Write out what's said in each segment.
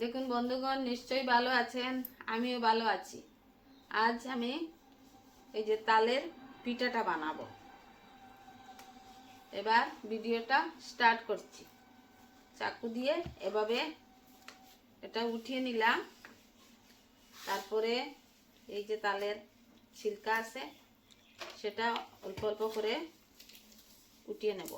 দেখুন, বন্ধুগণ, নিশ্চয়ই ভালো আছেন? আমিও ভালো আছি। আজ আমি এই যে তালের পিঠাটা বানাবো। এবার ভিডিওটা স্টার্ট করছি। চাকু দিয়ে এভাবে এটা উঠিয়ে নিলাম। তারপরে এই যে তালের ছিলকা আছে, সেটা অল্প অল্প করে উঠিয়ে নেব।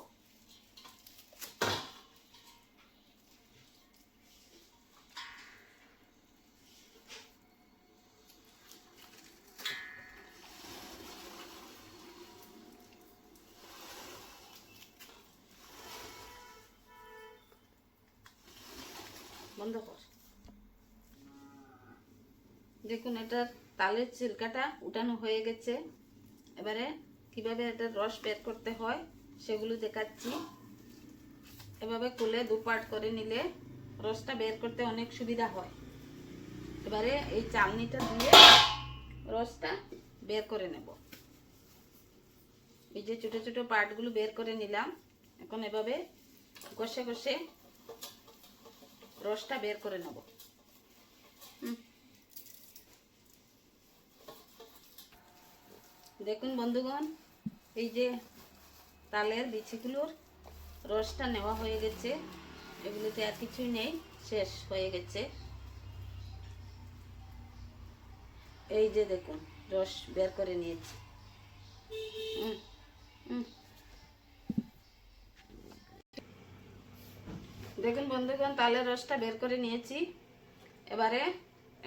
বন্ধ কর। দেখুন এটার তালের চিলকাটা উঠানো হয়ে গেছে। এবারে কীভাবে এটার রস বের করতে হয় সেগুলো দেখাচ্ছি। এভাবে খুলে দু পার্ট করে নিলে রসটা বের করতে অনেক সুবিধা হয়। এবারে এই চালনিটা দিয়ে রসটা বের করে নেব। এই যে ছোটো ছোটো পার্টগুলো বের করে নিলাম। এখন এভাবে ঘষে ঘষে রসটা বের করে নেব। দেখুন বন্ধুগণ এই যে তালের বিচিগুলোর রসটা নেওয়া হয়ে গেছে এগুলোতে আর কিছুই নেই শেষ হয়ে গেছে এই যে দেখুন রস বের করে নিয়েছি হুম, হুম। দেখুন বন্ধুগণ তালের রসটা বের করে নিয়েছি। এবারে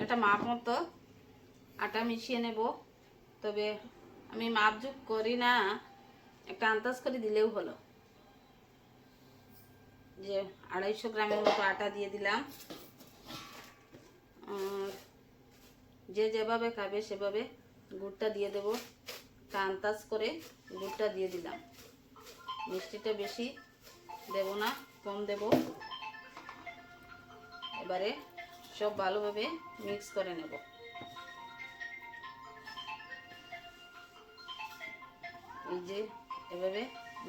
এটা মাপ মতো আটা মিশিয়ে নেব। তবে আমি মাপ যোগ করি না, একটা আন্দাজ করে দিলেও হলো। যে আড়াইশো গ্রামের মতো আটা দিয়ে দিলাম। যে যেভাবে খাবে সেভাবে গুড়টা দিয়ে দেবো। তা আন্দাজ করে গুড়টা দিয়ে দিলাম। মিষ্টিটা বেশি দেব না, কম দেব। এবারে সব ভালোভাবে মিক্স করে নেব। এই যে এভাবে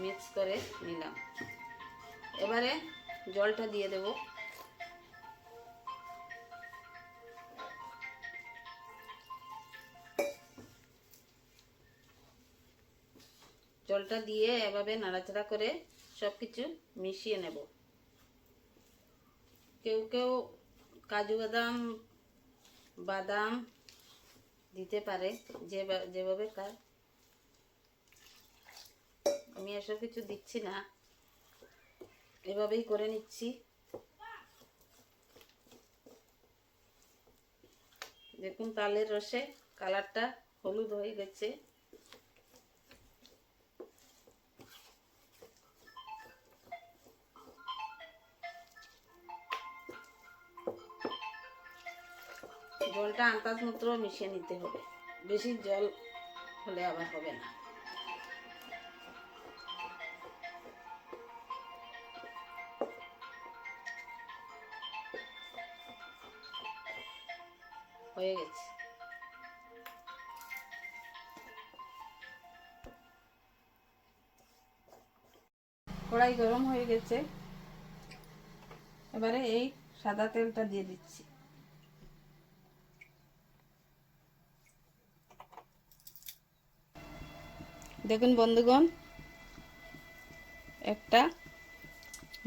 মিক্স করে নিলাম। এবারে জলটা দিয়ে দেব। জলটা দিয়ে এভাবে নাড়াচাড়া করে সব কিছু মিশিয়ে নেব। কেউ কেউ কাজু বাদাম বাদাম দিতে পারে, যে যেভাবে কার আমি এসব কিছু দিচ্ছি না। এভাবেই করে নিচ্ছি। দেখুন, তালের রসে কালারটা হলুদ হয়ে গেছে। জলটা আন্দাজ মতো মিশিয়ে নিতে হবে। বেশি জল হলে আবার হবে না। হয়ে গেছে। কড়াই গরম হয়ে গেছে। এবারে এই সাদা তেলটা দিয়ে দিচ্ছি। দেখুন বন্ধুগণ, একটা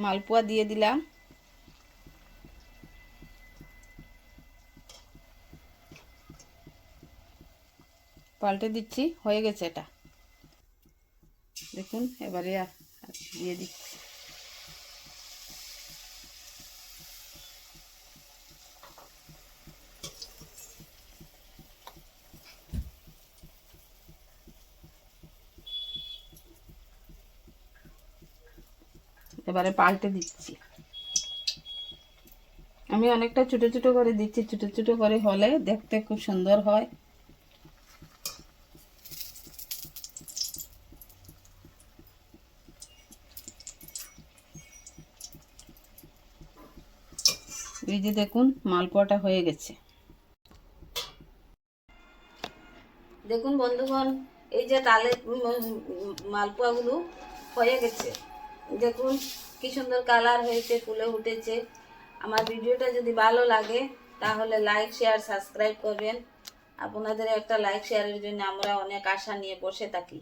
মালপোয়া দিয়ে দিলাম। পাল্টে দিচ্ছি, হয়ে গেছে এটা। দেখুন, এবারে দিয়ে দিচ্ছি। এবারে পাল্টে দিচ্ছি। আমি অনেকটা ছোট ছোট করে দিচ্ছি, ছোট ছোট করে হলে দেখতে খুব সুন্দর হয়। এই যে দেখুন, মালপোয়াটা হয়ে গেছে। দেখুন বন্ধুগণ, এই যে তালের মালপোয়াগুলো হয়ে গেছে। দেখুন, কি সুন্দর কালার হয়েছে, ফুলে উঠেছে। আমার ভিডিওটা যদি ভালো লাগে, তাহলে লাইক শেয়ার সাবস্ক্রাইব করবেন। আপনাদের একটা লাইক শেয়ারের জন্য আমরা অনেক আশা নিয়ে বসে থাকি।